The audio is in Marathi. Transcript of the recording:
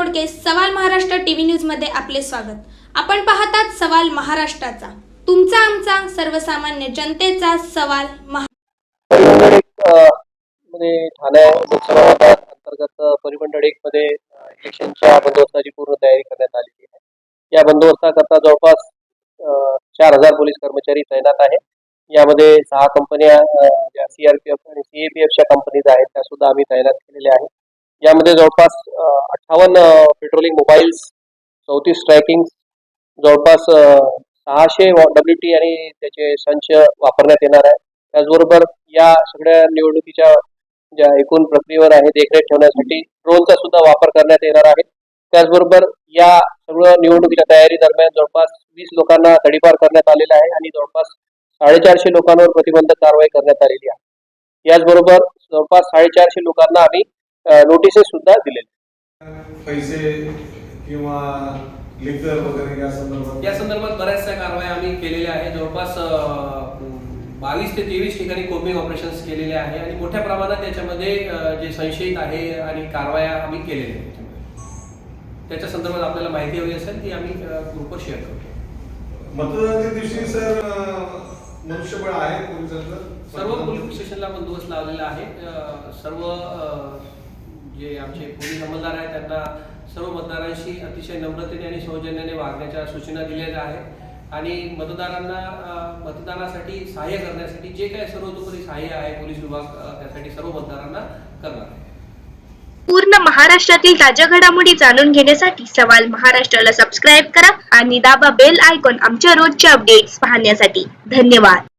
सवाल महाराष्ट्र टीव्ही न्यूजमध्ये आपले स्वागत. आपण पाहतात सवाल महाराष्ट्राचा. तुमचा आमचा सर्वसामान्य जनतेचा सवाल मध्ये म्हणजे ठाणे लोकसभा अंतर्गत परिमंडळ एक मध्ये इलेक्शनच्या बंदोबस्ताची पूर्ण तयारी करण्यात आलेली आहे. या बंदोबस्ताकरता जवळपास चार हजार पोलीस कर्मचारी तैनात आहे यामध्ये सहा कंपन्या ज्या सीआरपीएफ आणि सीएपीएफच्या कंपनीज आहेत. त्या सुद्धा आम्ही तैनात केलेल्या आहेत. यामध्ये जवळपास अठ्ठावन्न पेट्रोलिंग मोबाईल्स चौतीस स्ट्रायकिंग जवळपास सहाशे डब्ल्यू टी आणि त्याचे संच वापरण्यात येणार आहे. त्याचबरोबर या सगळ्या निवडणुकीच्या ज्या एकूण प्रक्रियेवर आहे देखरेख ठेवण्यासाठी ड्रोनचा सुद्धा वापर करण्यात येणार आहे. त्याचबरोबर या सगळं निवडणुकीच्या तयारी दरम्यान जवळपास वीस लोकांना तडीपार करण्यात आलेला आहे आणि जवळपास साडेचारशे लोकांवर प्रतिबंधक कारवाई करण्यात आलेली आहे. याचबरोबर जवळपास साडेचारशे लोकांना आम्ही नोटिसेस सुद्धा दिलेले पैसे किंवा वगैरे या संदर्भात? या संदर्भात बऱ्याचशा कारवाया आम्ही केलेल्या आहे जवळपास बावीस ते तेवीस ठिकाणी कोपिंग ऑपरेशन्स केलेले आहे आणि मोठ्या प्रमाणात त्याच्यामध्ये जे संशयित आहे आणि कारवाया आम्ही केलेल्या आहेत. त्याच्या संदर्भात आपल्याला माहिती हवी असेल ती आम्ही ग्रुपवर शेअर करतो. मतदानाच्या दिवशी सर मनुष्यबळ आहे पोलिसांचं? सर्व पोलीस स्टेशनला बंदोबस्त लावलेला आहे. सर्व जे आमचे पोलीस अंमलदार आहेत त्यांना सर्व मतदारांशी अतिशय नम्रतेने आणि सौजन्याने वागण्याच्या सूचना दिलेल्या आहेत. आणि मतदारांना मतदानासाठी सहाय्य करण्यासाठी जे काही सर्वतोपरी सहाय्य आहे पोलीस विभाग त्यासाठी सर्व मतदारांना करणार आहे. पूर्ण महाराष्ट्रातील ताज्या घडामोडी जाणून घेण्यासाठी सवाल महाराष्ट्राला सबस्क्राईब करा आणि दाबा बेल आयकॉन आमच्या रोजच्या अपडेट्स पाहण्यासाठी. धन्यवाद.